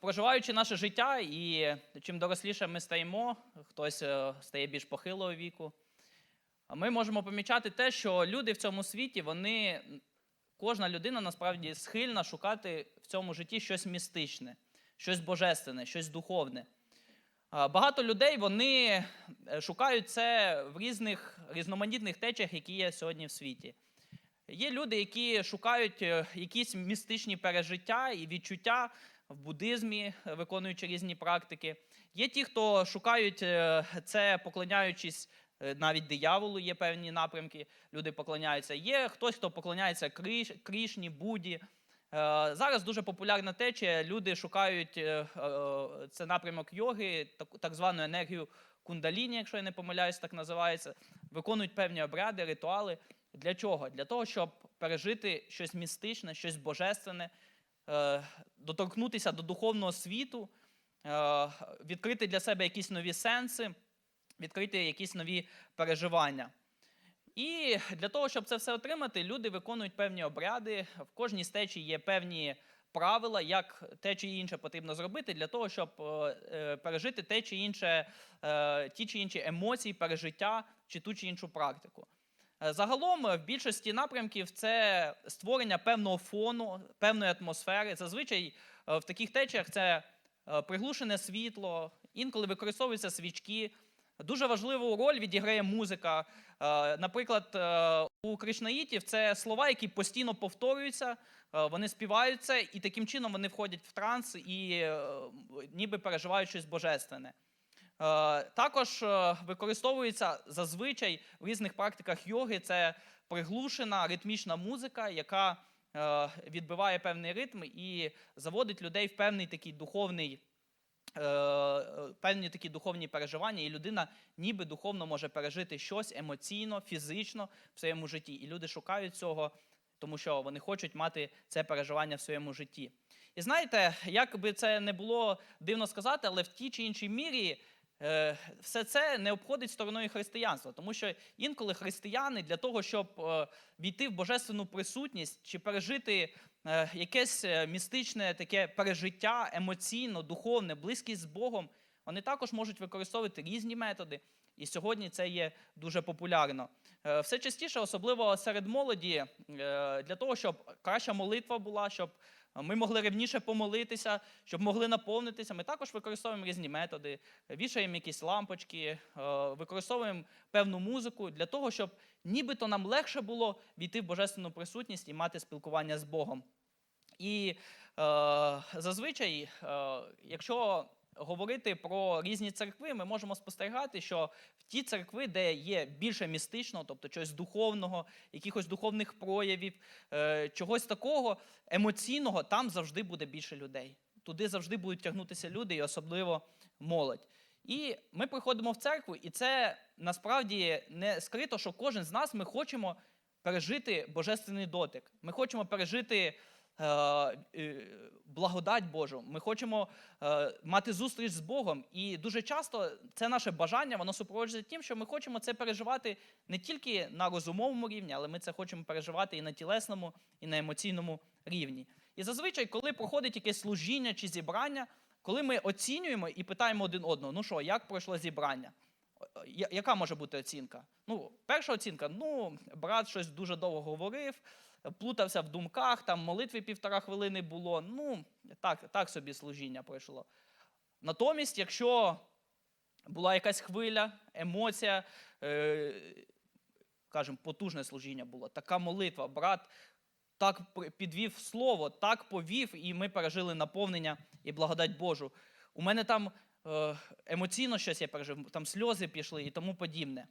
проживаючи наше життя, і чим доросліше ми стаємо, хтось е, стає більш похилого віку, ми можемо помічати те, що люди в цьому світі, вони, кожна людина насправді схильна шукати в цьому житті щось містичне, щось божественне, щось духовне. Багато людей вони е, шукають це в різних різноманітних течіях, які є сьогодні в світі. Є люди, які шукають е, якісь містичні пережиття і відчуття в буддизмі, е, виконуючи різні практики. Є ті, хто шукають е, це, поклоняючись е, навіть дияволу, є певні напрямки, люди поклоняються. Є хтось, хто поклоняється Крішні, Будді. Е, Зараз дуже популярна течія. Люди шукають це напрямок йоги, так, звану енергію кундаліні, якщо я не помиляюсь, так називається. Виконують певні обряди, ритуали. Для чого? Для того, щоб пережити щось містичне, щось божественне, доторкнутися до духовного світу, е, відкрити для себе якісь нові сенси, відкрити якісь нові переживання. І для того, щоб це все отримати, люди виконують певні обряди. В кожній стечі є певні правила, як те чи інше потрібно зробити для того, щоб е, е, пережити те чи інше, е, ті чи інші емоції, пережиття чи ту чи іншу практику. Е, Загалом е, в більшості напрямків це створення певного фону, певної атмосфери. Зазвичай е, в таких течіях це приглушене світло, інколи використовуються свічки. Дуже важливу роль відіграє музика. Наприклад, у кришнаїтів це слова, які постійно повторюються, вони співаються, і таким чином вони входять в транс і ніби переживають щось божественне. Е, Також е, використовується зазвичай в різних практиках йоги це приглушена ритмічна музика, яка е, відбиває певний ритм і заводить людей в певний такий духовний певні такі духовні переживання, і людина ніби духовно може пережити щось емоційно, фізично в своєму житті. І люди шукають цього, тому що вони хочуть мати це переживання в своєму житті. І знаєте, як би це не було дивно сказати, але в тій чи іншій мірі. Е, Все це не обходить стороною християнства, тому що інколи християни для того, щоб е, війти в божественну присутність чи пережити е, якесь містичне таке пережиття емоційно, духовне, близькість з Богом, вони також можуть використовувати різні методи. І сьогодні це є дуже популярно. Все частіше, особливо серед молоді, для того, щоб краща молитва була, щоб ми могли рівніше помолитися, щоб могли наповнитися. Ми також використовуємо різні методи, вішаємо якісь лампочки, е, використовуємо певну музику для того, щоб нібито нам легше було війти в божественну присутність і мати спілкування з Богом. І е, зазвичай, е, якщо говорити про різні церкви, ми можемо спостерігати, що в ті церкви, де є більше містичного, тобто чогось духовного, якихось духовних проявів, е, чогось такого емоційного, там завжди буде більше людей. Туди завжди будуть тягнутися люди, і особливо молодь. І ми приходимо в церкву, і це насправді не скрито, що кожен з нас ми хочемо пережити божественний дотик. Ми хочемо пережити благодать Божу. Ми хочемо е, мати зустріч з Богом. І дуже часто це наше бажання, воно супроводжується тим, що ми хочемо це переживати не тільки на розумовому рівні, але ми це хочемо переживати і на тілесному, і на емоційному рівні. І зазвичай, коли проходить якесь служіння чи зібрання, коли ми оцінюємо і питаємо один одного, ну що, як пройшло зібрання? Яка може бути оцінка? Ну, перша оцінка, ну, брат щось дуже довго говорив, плутався в думках, там молитви півтора хвилини було. Ну, так, так собі служіння пройшло. Натомість, якщо була якась хвиля, емоція, е, кажемо, потужне служіння було, така молитва, брат так підвів слово, так повів, і ми пережили наповнення і благодать Божу. У мене там е, емоційно щось я пережив, там сльози пішли і тому подібне.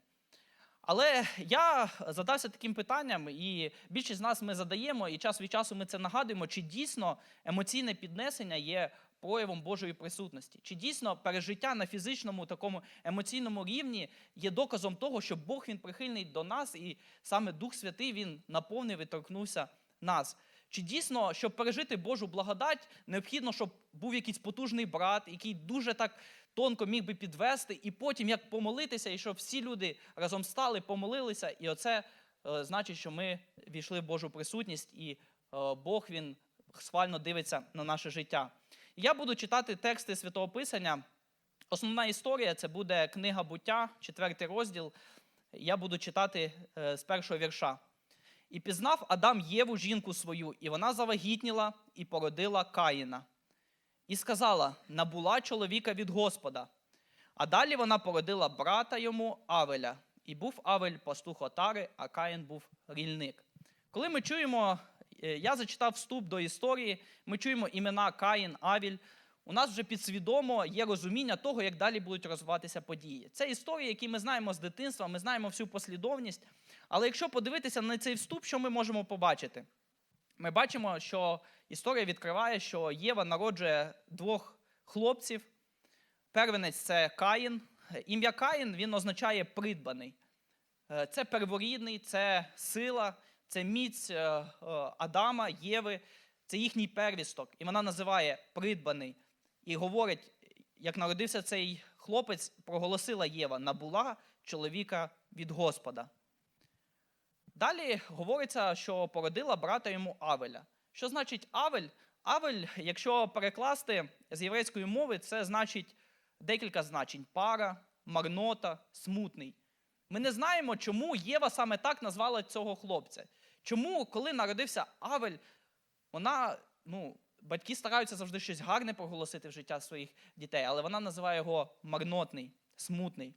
Але я задався таким питанням, і більшість з нас ми задаємо, і час від часу ми це нагадуємо, чи дійсно емоційне піднесення є проявом Божої присутності? Чи дійсно пережиття на фізичному такому емоційному рівні є доказом того, що Бог він прихильний до нас, і саме Дух Святий він наповнив і торкнувся нас? Чи дійсно, щоб пережити Божу благодать, необхідно, щоб був якийсь потужний брат, який дуже так тонко міг би підвести, і потім як помолитися, і щоб всі люди разом стали, помолилися, і оце е, значить, що ми війшли в Божу присутність, і е, Бог він схвально дивиться на наше життя. Я буду читати тексти Святого Писання. Основна історія це буде книга буття, четвертий розділ. Я буду читати е, з першого вірша. І пізнав Адам Єву, жінку свою, і вона завагітніла і породила Каїна. І сказала: набула чоловіка від Господа. А далі вона породила брата йому Авеля. І був Авель пастух Отари, а Каїн був рільник. Коли ми чуємо, е, я зачитав вступ до історії, ми чуємо імена Каїн, Авіль. У нас вже підсвідомо є розуміння того, як далі будуть розвиватися події. Це історії, які ми знаємо з дитинства, ми знаємо всю послідовність. Але якщо подивитися на цей вступ, що ми можемо побачити? Ми бачимо, що історія відкриває, що Єва народжує двох хлопців. Первенець це Каїн. Ім'я Каїн він означає придбаний. Е, Це перворідний, це сила, це міць е, е, Адама, Єви, це їхній первісток. І вона називає придбаний. І говорить, як народився цей хлопець, проголосила Єва, набула чоловіка від Господа. Далі говориться, що породила брата йому Авеля. Що значить Авель? Авель, якщо перекласти з єврейської мови, це значить декілька значень: пара, марнота, смутний. Ми не знаємо, чому Єва саме так назвала цього хлопця. Чому, коли народився Авель, вона, ну, батьки стараються завжди щось гарне проголосити в життя своїх дітей, але вона називає його марнотний, смутний.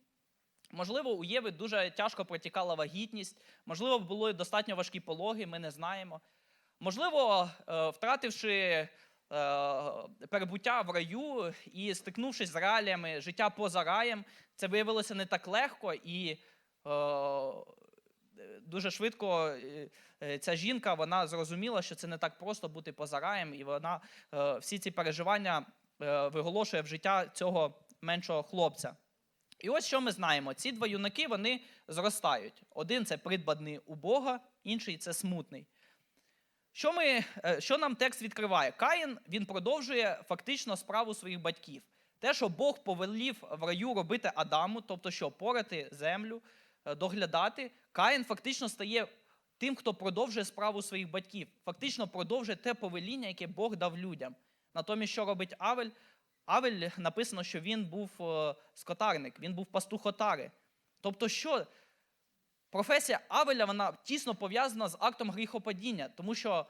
Можливо, у Єви дуже тяжко протікала вагітність, можливо, були достатньо важкі пологи, ми не знаємо. Можливо, е, втративши е, перебуття в раю і стикнувшись з реаліями життя поза раєм, це виявилося не так легко, і е, дуже швидко ця жінка вона зрозуміла, що це не так просто бути поза раєм, і вона всі ці переживання виголошує в життя цього меншого хлопця. І ось що ми знаємо: ці два юнаки вони зростають. Один це придбаний у Бога, інший це смутний. Що, ми, е, що нам текст відкриває? Каїн він продовжує фактично справу своїх батьків. Те, що Бог повелів в раю робити Адаму, тобто що порати землю, е, доглядати, Каїн фактично стає тим, хто продовжує справу своїх батьків, фактично продовжує те повеління, яке Бог дав людям. Натомість, що робить Авель? Авель написано, що він був е, скотарник, він був пастух отари. Тобто, що професія Авеля вона тісно пов'язана з актом гріхопадіння, тому що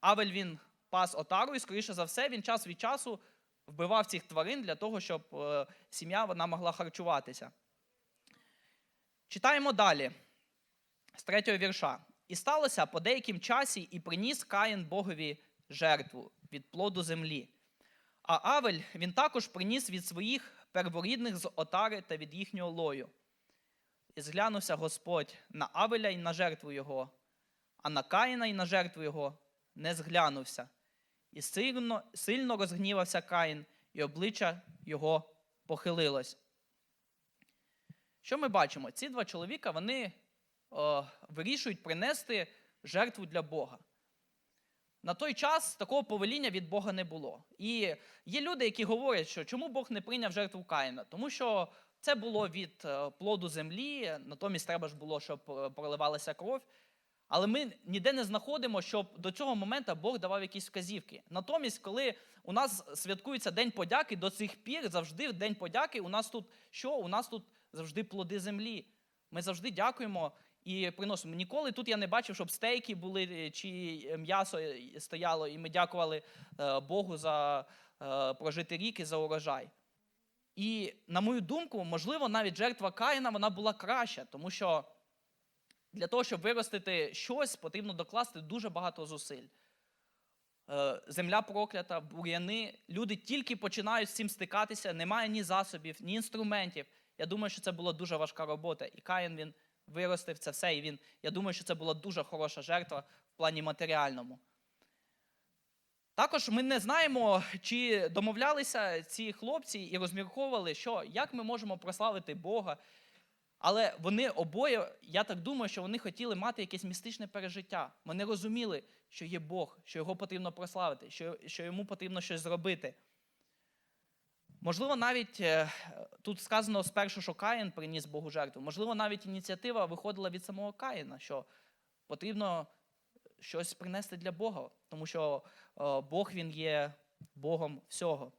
Авель він пас отару, і, скоріше за все, він час від часу вбивав цих тварин для того, щоб е, сім'я вона могла харчуватися. Читаємо далі з третього вірша. І сталося по деяким часі, і приніс Каїн Богові жертву від плоду землі. А Авель він також приніс від своїх перворідних з отари та від їхнього лою. І зглянувся Господь на Авеля і на жертву його, а на Каїна і на жертву його не зглянувся. І сильно, сильно розгнівався Каїн, і обличчя його похилилось. Що ми бачимо? Ці два чоловіка вони о, вирішують принести жертву для Бога. На той час такого повеління від Бога не було. І є люди, які говорять, що чому Бог не прийняв жертву Каїна? Тому що це було від е, плоду землі, натомість треба ж було, щоб е, проливалася кров. Але ми ніде не знаходимо, щоб до цього моменту Бог давав якісь вказівки. Натомість, коли у нас святкується День подяки, до цих пір завжди в День подяки у нас тут що? У нас тут завжди плоди землі. Ми завжди дякуємо і приносимо. Ніколи тут я не бачив, щоб стейки були е, чи м'ясо стояло, і ми дякували Богу за прожитий рік і за урожай. І, на мою думку, можливо, навіть жертва Каїна вона була краща, тому що для того, щоб виростити щось, потрібно докласти дуже багато зусиль. Е, Земля проклята, бур'яни. Люди тільки починають з цим стикатися, немає ні засобів, ні інструментів. Я думаю, що це була дуже важка робота. І Каїн він виростив це все. І він, я думаю, що це була дуже хороша жертва в плані матеріальному. Також ми не знаємо, чи домовлялися ці хлопці і розмірковували, що як ми можемо прославити Бога. Але вони обоє, я так думаю, що вони хотіли мати якесь містичне пережиття. Вони розуміли, що є Бог, що його потрібно прославити, що, що йому потрібно щось зробити. Можливо, навіть е, тут сказано спершу, що Каїн приніс Богу жертву. Можливо, навіть ініціатива виходила від самого Каїна, що потрібно щось принести для Бога, тому що е, Бог він є Богом всього.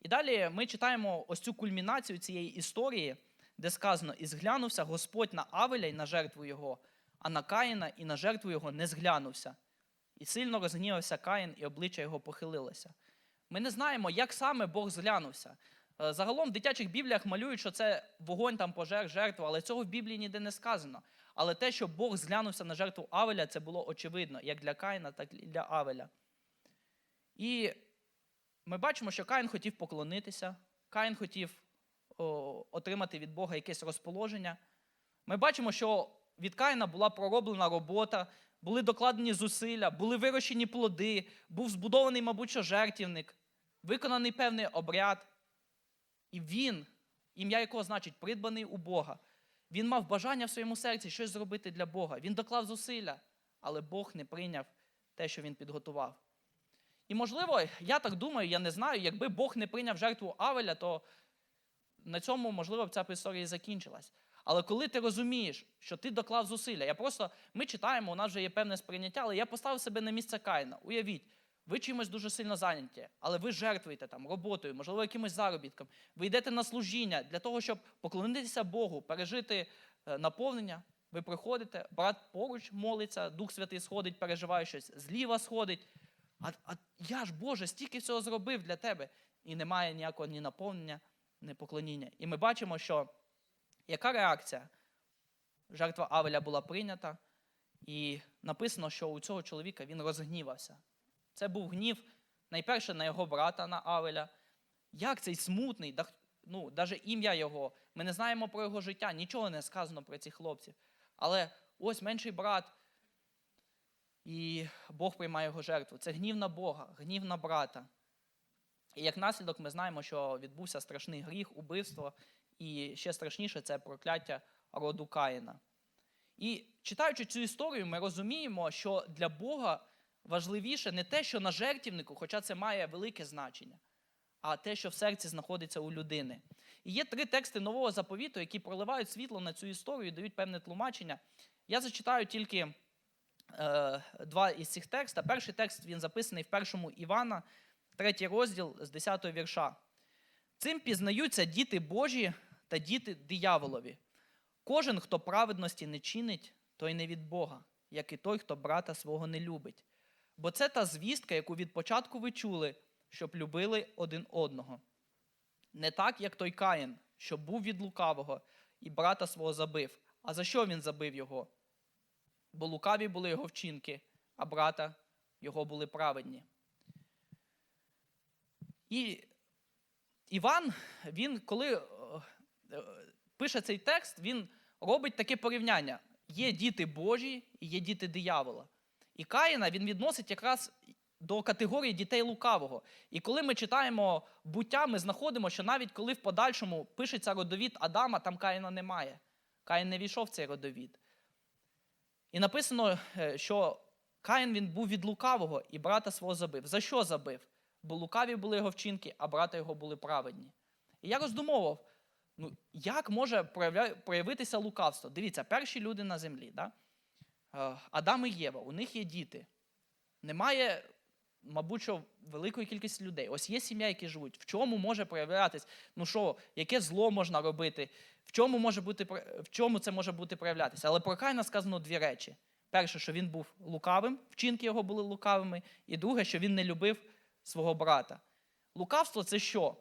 І далі ми читаємо ось цю кульмінацію цієї історії, де сказано: І зглянувся Господь на Авеля і на жертву його, а на Каїна і на жертву його не зглянувся. І сильно розгнівався Каїн, і обличчя його похилилося. Ми не знаємо, як саме Бог зглянувся. Е, Загалом в дитячих бібліях малюють, що це вогонь там пожер, жертва, але цього в Біблії ніде не сказано. Але те, що Бог зглянувся на жертву Авеля, це було очевидно, як для Каїна, так і для Авеля. І ми бачимо, що Каїн хотів поклонитися, Каїн хотів о, отримати від Бога якесь розположення. Ми бачимо, що від Каїна була пророблена робота, були докладені зусилля, були вирощені плоди, був збудований, мабуть, що жертівник, виконаний певний обряд. І він, ім'я якого значить придбаний у Бога, він мав бажання в своєму серці щось зробити для Бога. Він доклав зусилля, але Бог не прийняв те, що він підготував. І, можливо, я так думаю, я не знаю, якби Бог не прийняв жертву Авеля, то на цьому, можливо, б ця історія закінчилась. Але коли ти розумієш, що ти доклав зусилля, я просто ми читаємо, у нас вже є певне сприйняття, але я поставив себе на місце Каїна. Уявіть, ви чимось дуже сильно зайняті, але ви жертвуєте там роботою, можливо, якимось заробітком. Ви йдете на служіння для того, щоб поклонитися Богу, пережити е, наповнення. Ви приходите, брат поруч молиться, Дух Святий сходить, переживає щось, зліва сходить. А, а я ж, Боже, стільки всього зробив для тебе. І немає ніякого ні наповнення, ні поклоніння. І ми бачимо, що яка реакція? Жертва Авеля була прийнята, і написано, що у цього чоловіка він розгнівався. Це був гнів найперше на його брата, на Авеля. Як цей смутний, ну, навіть ім'я його, ми не знаємо про його життя, нічого не сказано про цих хлопців. Але ось менший брат, і Бог приймає його жертву. Це гнів на Бога, гнів на брата. І як наслідок ми знаємо, що відбувся страшний гріх, убивство, і ще страшніше це прокляття роду Каїна. І читаючи цю історію, ми розуміємо, що для Бога важливіше не те, що на жертівнику, хоча це має велике значення, а те, що в серці знаходиться у людини. І є три тексти нового заповіту, які проливають світло на цю історію і дають певне тлумачення. Я зачитаю тільки е, два із цих текстів. Перший текст він записаний в першому Івана, третій розділ з 10 вірша. Цим пізнаються діти Божі та діти дияволові. Кожен, хто праведності не чинить, той не від Бога, як і той, хто брата свого не любить. Бо це та звістка, яку від початку ви чули, щоб любили один одного. Не так, як той Каїн, що був від лукавого і брата свого забив. А за що він забив його? Бо лукаві були його вчинки, а брата його були праведні. І Іван, він, коли е, е, пише цей текст, він робить таке порівняння: є діти Божі і є діти диявола. І Каїна він відносить якраз до категорії дітей лукавого. І коли ми читаємо буття, ми знаходимо, що навіть коли в подальшому пишеться родовід Адама, там Каїна немає. Каїн не війшов в цей родовід. І написано, е, що Каїн він був від лукавого і брата свого забив. За що забив? Бо лукаві були його вчинки, а брата його були праведні. І я роздумовував, ну, як може проявитися лукавство? Дивіться, перші люди на землі. Да? Е, Адам і Єва, у них є діти. Немає, мабуть, що великої кількості людей. Ось є сім'я, які живуть. В чому може проявлятися? Ну що, яке зло можна робити? В чому може бути, в чому це може бути проявлятися? Але про Каїна сказано дві речі: перше, що він був лукавим, вчинки його були лукавими, і друге, що він не любив свого брата. Лукавство це що?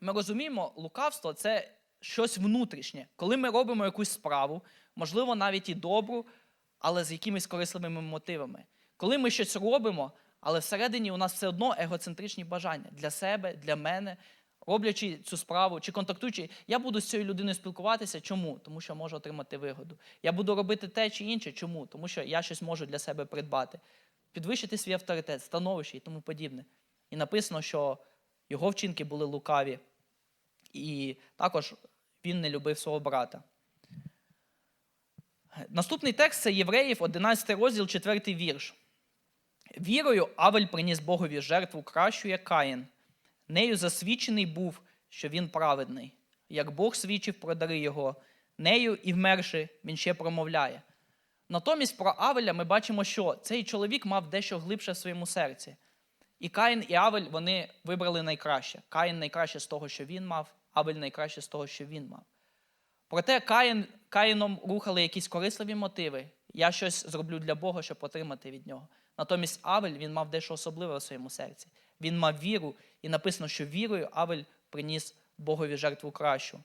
Ми розуміємо, лукавство це щось внутрішнє. Коли ми робимо якусь справу, можливо, навіть і добру, але з якимись корисливими мотивами. Коли ми щось робимо, але всередині у нас все одно егоцентричні бажання для себе, для мене, роблячи цю справу чи контактуючи, я буду з цією людиною спілкуватися. Чому? Тому що можу отримати вигоду. Я буду робити те чи інше. Чому? Тому що я щось можу для себе придбати, підвищити свій авторитет, становище і тому подібне. І написано, що його вчинки були лукаві, і також він не любив свого брата. Наступний текст це Євреїв, 11 розділ, 4 вірш. Вірою Авель приніс Богові жертву кращу, як Каїн. Нею засвідчений був, що він праведний. Як Бог свідчив про дари його, нею і вмерши, він ще промовляє. Натомість про Авеля ми бачимо, що цей чоловік мав дещо глибше в своєму серці. І Каїн і Авель вони вибрали найкраще. Каїн найкраще з того, що він мав, Авель найкраще з того, що він мав. Проте Каїн, Каїном рухали якісь корисливі мотиви. Я щось зроблю для Бога, щоб отримати від нього. Натомість Авель він мав дещо особливе у своєму серці. Він мав віру, і написано, що вірою Авель приніс Богові жертву кращу.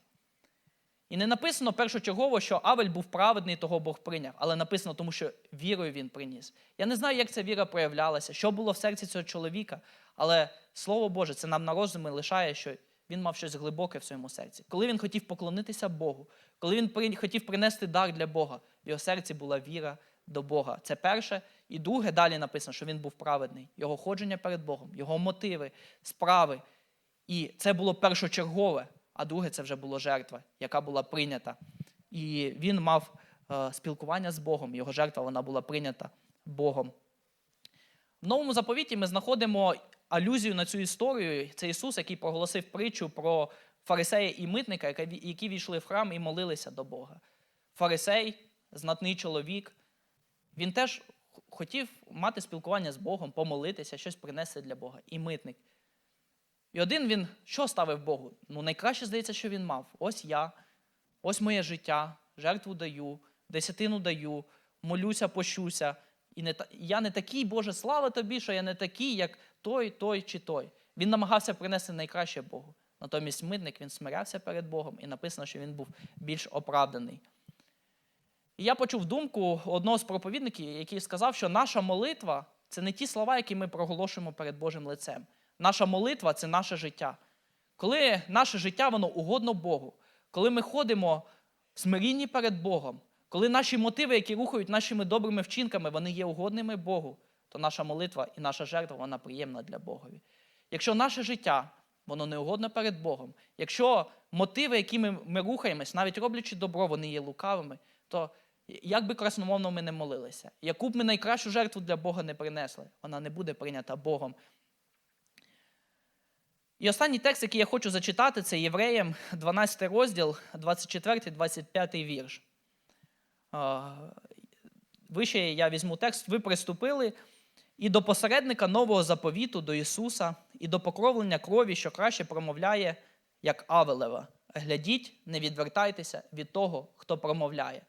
І не написано першочергово, що Авель був праведний, того Бог прийняв, але написано, тому що вірою він приніс. Я не знаю, як ця віра проявлялася, що було в серці цього чоловіка, але Слово Боже, це нам на розуми лишає, що він мав щось глибоке в своєму серці. Коли він хотів поклонитися Богу, коли він хотів принести дар для Бога, в його серці була віра до Бога. Це перше. І друге, далі написано, що він був праведний. Його ходження перед Богом, його мотиви, справи. І це було першочергове, а друге це вже було жертва, яка була прийнята. І він мав е, спілкування з Богом, його жертва вона була прийнята Богом. В новому заповіті ми знаходимо алюзію на цю історію. Це Ісус, який проголосив притчу про фарисея і митника, які війшли в храм і молилися до Бога. Фарисей, знатний чоловік, він теж хотів мати спілкування з Богом, помолитися, щось принести для Бога. І митник. І один він що ставив Богу? Ну, найкраще здається, що він мав. Ось я, ось моє життя, жертву даю, десятину даю, молюся, пощуся. І не я не такий, Боже, слава тобі, що я не такий, як той, той чи той. Він намагався принести найкраще Богу. Натомість митник він смирявся перед Богом, і написано, що він був більш оправданий. І я почув думку одного з проповідників, який сказав, що наша молитва це не ті слова, які ми проголошуємо перед Божим лицем. Наша молитва це наше життя. Коли наше життя воно угодно Богу, коли ми ходимо в смирінні перед Богом, коли наші мотиви, які рухають нашими добрими вчинками, вони є угодними Богу, то наша молитва і наша жертва вона приємна для Богові. Якщо наше життя воно не угодно перед Богом, якщо мотиви, якими ми рухаємось, навіть роблячи добро, вони є лукавими, то як би красномовно ми не молилися, яку б ми найкращу жертву для Бога не принесли, вона не буде прийнята Богом. І останній текст, який я хочу зачитати, це Євреям, 12 розділ, 24-25 вірш. Вище я візьму текст. Ви приступили і до посередника нового заповіту, до Ісуса, і до покровлення крові, що краще промовляє, як Авелева. Глядіть, не відвертайтеся від того, хто промовляє.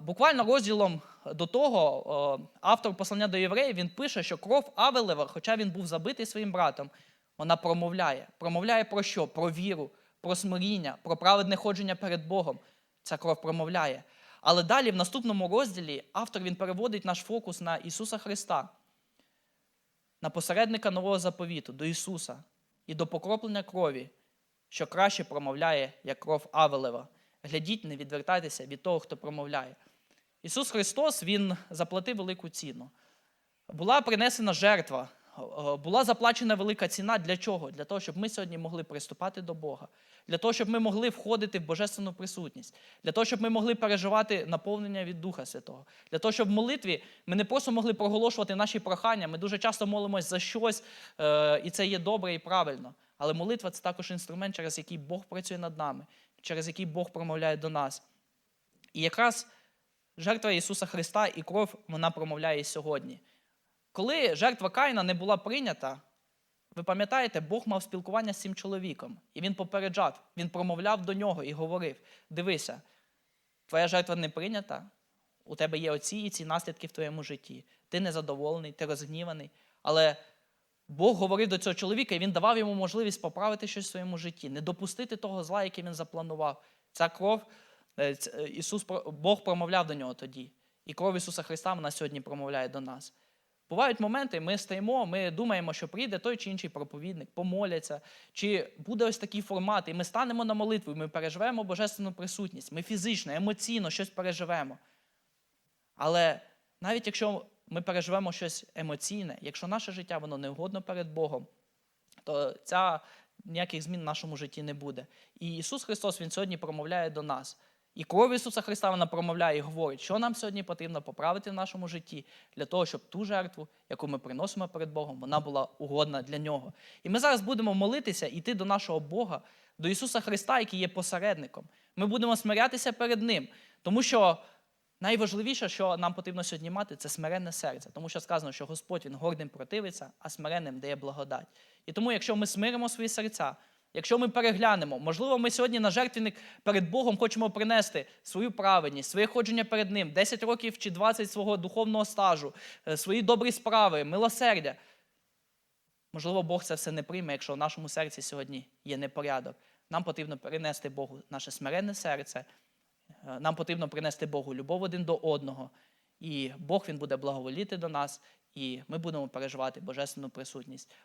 Буквально розділом до того автор послання до євреїв він пише, що кров Авелева, хоча він був забитий своїм братом, вона промовляє. Промовляє про що? Про віру, про смиріння, про праведне ходження перед Богом. Ця кров промовляє. Але далі, в наступному розділі, автор він переводить наш фокус на Ісуса Христа, на посередника нового заповіту, до Ісуса і до покроплення крові, що краще промовляє, як кров Авелева. Глядіть, не відвертайтеся від того, хто промовляє. Ісус Христос Він заплатив велику ціну. Була принесена жертва, була заплачена велика ціна. Для чого? Для того, щоб ми сьогодні могли приступати до Бога, для того, щоб ми могли входити в божественну присутність, для того, щоб ми могли переживати наповнення від Духа Святого, для того, щоб в молитві ми не просто могли проголошувати наші прохання. Ми дуже часто молимось за щось, е, і це є добре і правильно. Але молитва це також інструмент, через який Бог працює над нами, через який Бог промовляє до нас. І якраз жертва Ісуса Христа і кров вона промовляє сьогодні. Коли жертва Каїна не була прийнята, ви пам'ятаєте, Бог мав спілкування з цим чоловіком, і він попереджав, він промовляв до нього і говорив: дивися, твоя жертва не прийнята, у тебе є оці і ці наслідки в твоєму житті. Ти незадоволений, ти розгніваний. Але Бог говорив до цього чоловіка, і він давав йому можливість поправити щось в своєму житті, не допустити того зла, який він запланував. Ця кров, е, е, Ісус, Бог промовляв до нього тоді. І кров Ісуса Христа вона сьогодні промовляє до нас. Бувають моменти, ми стоїмо, ми думаємо, що прийде той чи інший проповідник, помоляться, чи буде ось такий формат, і ми станемо на молитву, і ми переживемо божественну присутність. Ми фізично, емоційно щось переживемо. Але навіть якщо ми переживемо щось емоційне, якщо наше життя воно не угодно перед Богом, то ця ніяких змін в нашому житті не буде. І Ісус Христос Він сьогодні промовляє до нас. І кров Ісуса Христа вона промовляє і говорить, що нам сьогодні потрібно поправити в нашому житті для того, щоб ту жертву, яку ми приносимо перед Богом, вона була угодна для нього. І ми зараз будемо молитися, іти до нашого Бога, до Ісуса Христа, який є посередником. Ми будемо смирятися перед Ним, тому що найважливіше, що нам потрібно сьогодні мати, це смиренне серце. Тому що сказано, що Господь він гордим противиться, а смиренним дає благодать. І тому, якщо ми смиримо свої серця, якщо ми переглянемо, можливо, ми сьогодні на жертвенник перед Богом хочемо принести свою праведність, своє ходження перед Ним, 10 років чи 20 свого духовного стажу, е, свої добрі справи, милосердя. Можливо, Бог це все не прийме, якщо в нашому серці сьогодні є непорядок. Нам потрібно принести Богу наше смиренне серце, Е, нам потрібно принести Богу любов один до одного. І Бог він буде благоволіти до нас, і ми будемо переживати божественну присутність.